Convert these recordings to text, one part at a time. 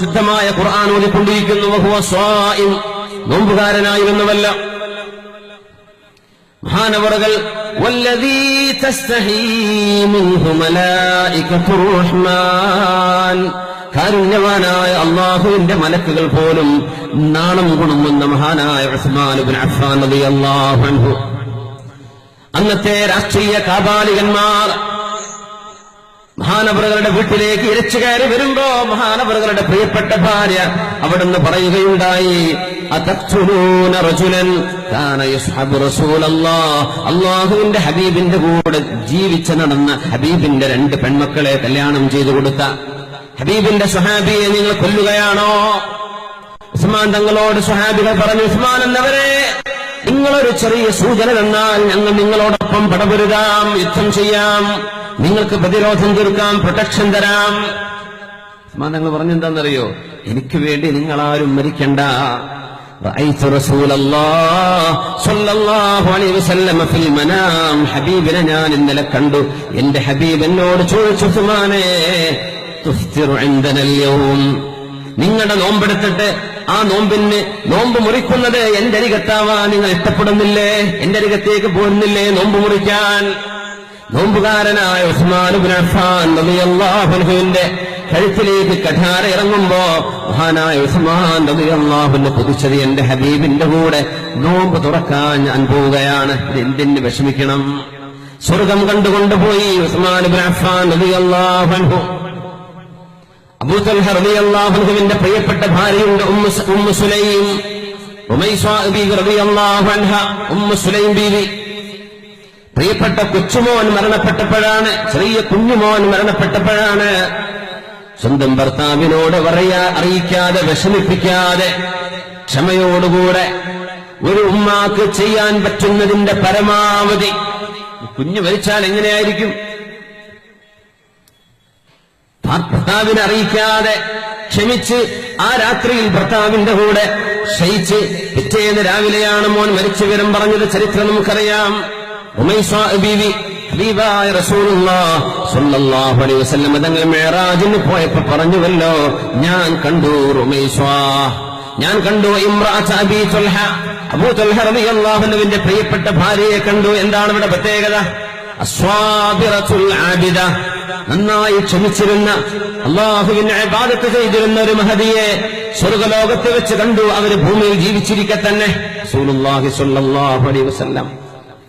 ശുദ്ധമായ ഖുർആൻ ഓതിക്കൊണ്ടിരിക്കുന്നു. നോമ്പുകാരനായിരുന്നുവല്ല മഹാനവറുകൾ കാരുണ്യവാനായ അള്ളാഹുവിന്റെ മലക്കുകൾ പോലും നാണം കുണുങ്ങുന്ന മഹാനായ ഉസ്മാൻ ഇബ്നു അഫ്ഫാൻ റളിയല്ലാഹു അൻഹു. അന്നത്തെ രാഷ്ട്രീയ കാപാലികന്മാർ മഹാനവറുകളുടെ വീട്ടിലേക്ക് ഇരച്ചു കയറി വരുമ്പോ മഹാനവറുകളുടെ പ്രിയപ്പെട്ട ഭാര്യ അവിടുന്ന് പറയുകയുണ്ടായി അള്ളാഹുവിന്റെ ഹബീബിന്റെ കൂടെ ജീവിച്ച നടന്ന ഹബീബിന്റെ രണ്ട് പെൺമക്കളെ കല്യാണം ചെയ്തു കൊടുത്ത ഹബീബിന്റെ സുഹാബിയെ നിങ്ങൾ കൊല്ലുകയാണോ? ഉസ്മാൻ തങ്ങളോട് സുഹാബികൾ പറഞ്ഞു ഉസ്മാൻ എന്നവരെ നിങ്ങളൊരു ചെറിയ സൂചന തന്നാൽ ഞങ്ങൾ നിങ്ങളോടൊപ്പം പടപുരുതാം യുദ്ധം ചെയ്യാം നിങ്ങൾക്ക് പ്രതിരോധം തീർക്കാം പ്രൊട്ടക്ഷൻ തരാം. ഞങ്ങൾ പറഞ്ഞെന്താണെന്നറിയോ എനിക്ക് വേണ്ടി നിങ്ങളാരും മരിക്കണ്ട. ഹബീബിനെ ഞാൻ ഇന്നലെ കണ്ടു. എന്റെ ഹബീബ് എന്നോട് ചോദിച്ചു സുമാനേ നിങ്ങളുടെ നോമ്പെടുത്തിട്ട് ആ നോമ്പിന് നോമ്പ് മുറിക്കുന്നത് എന്റെ അരികത്താവാൻ നിങ്ങൾ ഇഷ്ടപ്പെടുന്നില്ലേ? എന്റെ അരികത്തേക്ക് പോരുന്നില്ലേ നോമ്പ് മുറിക്കാൻ? നോമ്പുകാരനായ അൻഹുവിന്റെ കഴുത്തിലേക്ക് കഠാര ഇറങ്ങുമ്പോ മഹാനായ ഉസ്മാൻ പുതിച്ചത് എന്റെ ഹബീബിന്റെ കൂടെ നോമ്പ് തുറക്കാൻ ഞാൻ പോവുകയാണ്. എന്തിന് വിഷമിക്കണം? സ്വർഗം കണ്ടുകൊണ്ടുപോയി ഉസ്മാൻ ഇബ്നു അഫ്ഫാൻ റളിയല്ലാഹു അൻഹു അബൂതൽഹ റളിയല്ലാഹുവിന്റെ പ്രിയപ്പെട്ട ഭാര്യയുണ്ട് സുലൈം. പ്രിയപ്പെട്ട കൊച്ചുമോൻ മരണപ്പെട്ടപ്പോഴാണ് ചെറിയ കുഞ്ഞുമോൻ മരണപ്പെട്ടപ്പോഴാണ് സ്വന്തം ഭർത്താവിനോട് പറയാ അറിയിക്കാതെ വിഷമിപ്പിക്കാതെ ക്ഷമയോടുകൂടെ ഒരു ഉമ്മാക്ക് ചെയ്യാൻ പറ്റുന്നതിന്റെ പരമാവധി. കുഞ്ഞു മരിച്ചാൽ എങ്ങനെയായിരിക്കും? ഭർത്താവിനെ അറിയിക്കാതെ ക്ഷമിച്ച് ആ രാത്രിയിൽ ഭർത്താവിന്റെ കൂടെ ശയിച്ച് പിറ്റേന്ന് രാവിലെയാണ് മോൻ മരിച്ചു വിവരം പറഞ്ഞത്. ചരിത്രം നമുക്കറിയാം. ബീവി തങ്ങൾ പോയപ്പോ പറഞ്ഞുവല്ലോ ഞാൻ കണ്ടു റുമൈസ്വാ ഞാൻ കണ്ടു ഇമ്രാത്ത് അബീ തുൽഹ അബൂ തുൽഹ പ്രിയപ്പെട്ട ഭാര്യയെ കണ്ടു. എന്താണ് ഇവിടെ പ്രത്യേകത? നന്നായി ക്ഷമിച്ചിരുന്ന അള്ളാഹുവിനെ ബാധത്ത് ചെയ്തിരുന്ന ഒരു മഹതിയെ സ്വർഗലോകത്ത് വെച്ച് കണ്ടു അവർ ഭൂമിയിൽ ജീവിച്ചിരിക്കെ തന്നെ. അലൈഹി വസല്ലം.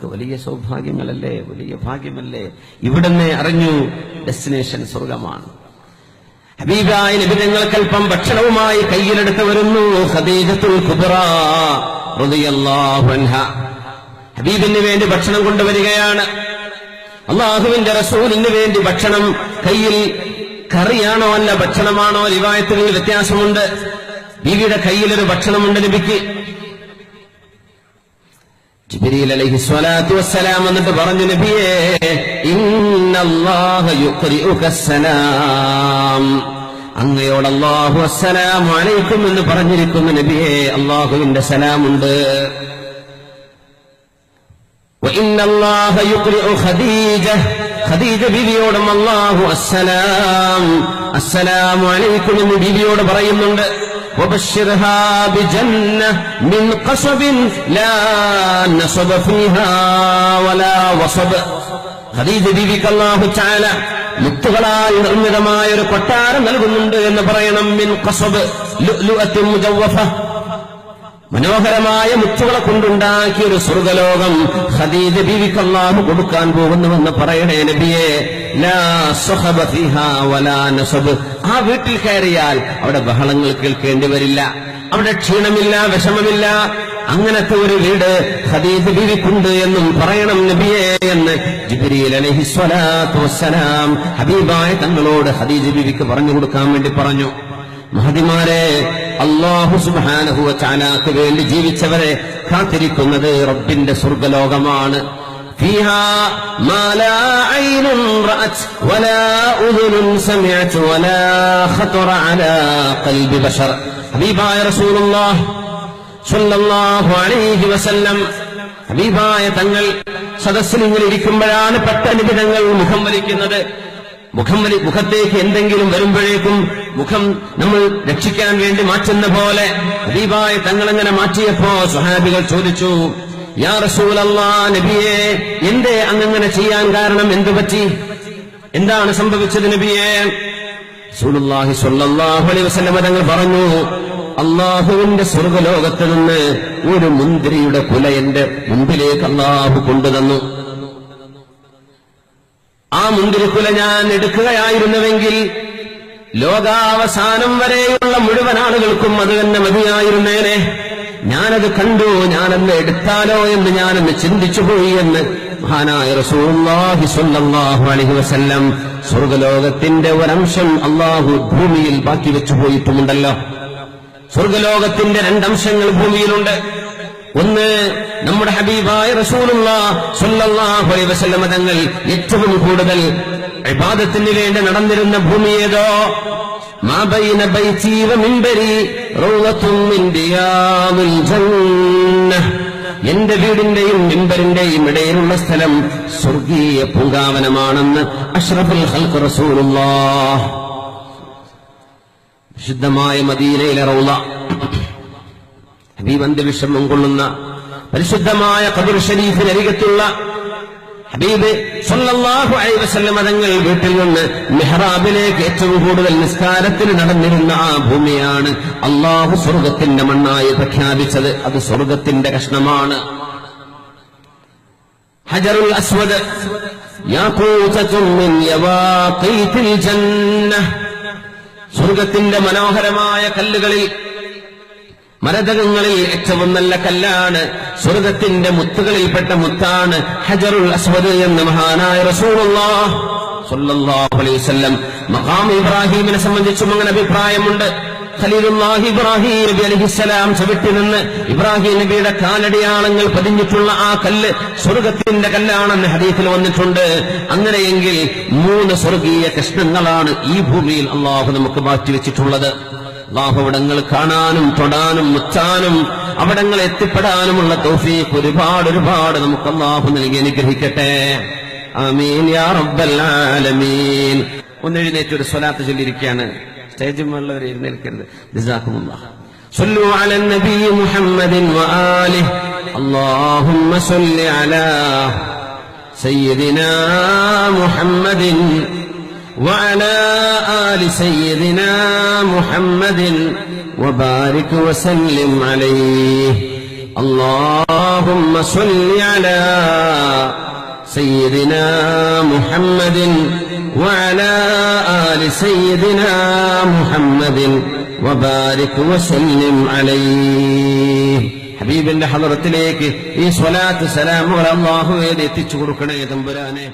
വലിയ സൗഭാഗ്യങ്ങളല്ലേ? വലിയ ഭാഗ്യമല്ലേ? ഇവിടുന്ന് അറിഞ്ഞു ഡെസ്റ്റിനേഷൻ സ്വർഗമാണ്. ഹബീബായ നബിതങ്ങൾക്കൽപ്പം ഭക്ഷണവുമായി കയ്യിലെടുത്ത് വരുന്നു. റളിയല്ലാഹു അൻഹ. ഹബീബിന് വേണ്ടി ഭക്ഷണം കൊണ്ടുവരികയാണ്. അള്ളാഹുവിന്റെ റസൂലിന് വേണ്ടി ഭക്ഷണം കയ്യിൽ കറിയാണോ അല്ല ഭക്ഷണമാണോ റിവായത്തിൽ വ്യത്യാസമുണ്ട്. ബീവിയുടെ കയ്യിലൊരു ഭക്ഷണമുണ്ട് ലഭിക്ക് അലൈഹി സ്വലാത്തു എന്നിട്ട് പറഞ്ഞു നബിയേ അങ്ങയോട് അല്ലാഹു അസ്സലാം അലൈക്കും എന്ന് പറഞ്ഞിരിക്കുന്നു നബിയേ അള്ളാഹുവിന്റെ സലാമുണ്ട്. ഖദീജ ബീവിയോടും അള്ളാഹു അസ്സലാം അസ്സലാമു അലൈക്കും എന്ന് ബീവിയോട് പറയുന്നുണ്ട് وبشرها بجنة من قصب لا نصب فيها ولا وصب ഖദീജ ബീവിക്ക് അള്ളാഹു ചാല മുത്തുകളാൽ നിർമ്മിതമായ ഒരു കൊട്ടാരം നൽകുന്നുണ്ട് എന്ന് പറയണം മിൻ ഖസബ് ലുഅത്തിൻ മുജവ്വഫ മനോഹരമായ മുത്തുകളെ കൊണ്ടുണ്ടാക്കിയ ഒരു സ്വർഗലോകം ഖദീജ ബീവിക്ക് കൊടുക്കാൻ പോകുന്നുവെന്ന് പറയണേ നബിയെ. ആ വീട്ടിൽ കയറിയാൽ അവിടെ ബഹളങ്ങൾ കേൾക്കേണ്ടി വരില്ല. അവിടെ ക്ഷീണമില്ല വിഷമമില്ല. അങ്ങനത്തെ ഒരു വീട് ഖദീജ ബീവിക്കുണ്ട് എന്നും പറയണം നബിയെ എന്ന് വസ്സലാം ഹബീബായ തങ്ങളോട് ഹദീജ് ബീവിക്ക് പറഞ്ഞു കൊടുക്കാൻ വേണ്ടി പറഞ്ഞു. മഹതിമാരെ അള്ളാഹു സുബാനഹുവ ചാനാക്ക് വേണ്ടി ജീവിച്ചവരെ കാത്തിരിക്കുന്നത് റബ്ബിന്റെ സ്വർഗലോകമാണ് فيها തങ്ങൾ സദസ്സിൽ ഇങ്ങനെ ഇരിക്കുമ്പോഴാണ് പെട്ടെന്ന് വിധങ്ങൾ മുഖം വലിക്കുന്നത് മുഖം മുഖത്തേക്ക് എന്തെങ്കിലും വരുമ്പോഴേക്കും മുഖം നമ്മൾ രക്ഷിക്കാൻ വേണ്ടി മാറ്റുന്ന പോലെ ഹബീബായ തങ്ങളെങ്ങനെ മാറ്റിയപ്പോ സ്വഹാബികൾ ചോദിച്ചു യാ റസൂലല്ലാ നബിയെ എന്തേ അങ്ങനെ ചെയ്യാൻ കാരണം എന്തു പറ്റി? എന്താണ് സംഭവിച്ചത് നബിയെ? റസൂലുള്ളാഹി സ്വല്ലല്ലാഹു അലൈഹി വസല്ലം തങ്ങൾ പറഞ്ഞു അള്ളാഹുവിന്റെ സ്വർഗലോകത്ത് നിന്ന് ഒരു മുന്തിരിയുടെ കുല എന്റെ മുമ്പിലേക്ക് അള്ളാഹു കൊണ്ടുതന്നു. ആ മുന്തിരിക്കുല ഞാൻ എടുക്കുകയായിരുന്നുവെങ്കിൽ ലോകാവസാനം വരെയുള്ള മുഴുവൻ ആളുകൾക്കും അത് തന്നെ മതിയായിരുന്നേനെ. ഞാനത് കണ്ടു ഞാനെന്ന് എടുത്താലോ എന്ന് ഞാനെന്ന് ചിന്തിച്ചു പോയി എന്ന് മഹാനായ റസൂല്ലാഹി സ്വല്ലല്ലാഹു അലൈഹി വസല്ലം സ്വർഗലോകത്തിന്റെ ഒരംശം അള്ളാഹു ഭൂമിയിൽ ബാക്കി വെച്ചു പോയിട്ടുമുണ്ടല്ലോ. സ്വർഗലോകത്തിന്റെ രണ്ടംശങ്ങൾ ഭൂമിയിലുണ്ട്. ഒന്ന് നമ്മുടെ ഹബീബായ റസൂലുള്ള തങ്ങൾ ഏറ്റവും കൂടുതൽ വിവാദത്തിന് വേണ്ടി നടന്നിരുന്ന ഭൂമി ഏതോ? എന്റെ വീടിന്റെയും മിമ്പറിന്റെയും ഇടയിലുള്ള സ്ഥലം സ്വർഗീയ പൂങ്കാവനമാണെന്ന് അഷ്റഫുൽ ഹൽക്ക് റസൂലുള്ള. വിശുദ്ധമായ മദീനയിലെ റൗള ഹബീബ് അന്ത്യവിഷമം കൊള്ളുന്ന പരിശുദ്ധമായ കബുർ ഷരീഫിനരികത്തുള്ള ഹബീബ് സല്ലല്ലാഹു അലൈഹി വസല്ലം തങ്ങൾ വീട്ടിൽ നിന്ന് മെഹ്റാബിലേക്ക് ഏറ്റവും കൂടുതൽ നിസ്കാരത്തിന് നടന്നിരുന്ന ആ ഭൂമിയാണ് അള്ളാഹു സ്വർഗത്തിന്റെ മണ്ണായി പ്രഖ്യാപിച്ചത്. അത് സ്വർഗത്തിന്റെ കഷ്ണമാണ്. ഹജറുൽ അസ്വദ് സ്വർഗത്തിന്റെ മനോഹരമായ കല്ലുകളിൽ മരതകങ്ങളിൽ ഏറ്റവും നല്ല കല്ലാണ്. സ്വർഗത്തിന്റെ മുത്തുകളിൽപ്പെട്ട മുത്താണ് ഹജറുൽ അസ്വദ് എന്ന് മഹാനായ റസൂലുള്ളാഹ് മഹാം ഇബ്രാഹിമിനെ സംബന്ധിച്ചും അങ്ങനെ അഭിപ്രായമുണ്ട്. ഖലീലുല്ലാഹി ഇബ്രാഹിം നബി അലഹിസ്സലാം ചവിട്ടി നിന്ന് ഇബ്രാഹിം നബിയുടെ കാലടിയാളങ്ങൾ പതിഞ്ഞിട്ടുള്ള ആ കല്ല് സ്വർഗത്തിന്റെ കല്ലാണെന്ന് ഹദീസിൽ വന്നിട്ടുണ്ട്. അങ്ങനെയെങ്കിൽ മൂന്ന് സ്വർഗീയ കഷ്ണങ്ങളാണ് ഈ ഭൂമിയിൽ അള്ളാഹു നമുക്ക് മാറ്റിവെച്ചിട്ടുള്ളത്. അള്ളാഹു അവിടങ്ങൾ കാണാനും തൊടാനും മുച്ചാനും അവിടങ്ങൾ എത്തിപ്പെടാനുമുള്ള തോഫീക്ക് ഒരുപാട് ഒരുപാട് നമുക്ക് അള്ളാഹു നൽകി അനുഗ്രഹിക്കട്ടെ ആമീൻ യാ റബ്ബൽ ആലമീൻ ഒന്ന് എഴുന്നേറ്റ് ഒരു സ്വലാത്ത് ചൊല്ലിയിരിക്കുകയാണ് സ്റ്റേജിൽ ഉള്ളവർ എഴുന്നേൽക്കരുത് ജസാക്കുമുല്ലാഹ് صلوا على النبي محمد وآله اللهم صل على سيدنا محمد وعلى آل سيدنا محمد وبارك وسلم عليه اللهم صل على سيدنا محمد وعلى آل سيدنا محمد وبارك وسلم عليه ഹബീബിന്റെ ഹലറത്തിലേക്ക് ഈ സ്വലാത്ത് സലാം അള്ളാഹു എത്തിച്ചു കൊടുക്കണേ തമ്പുരാനെ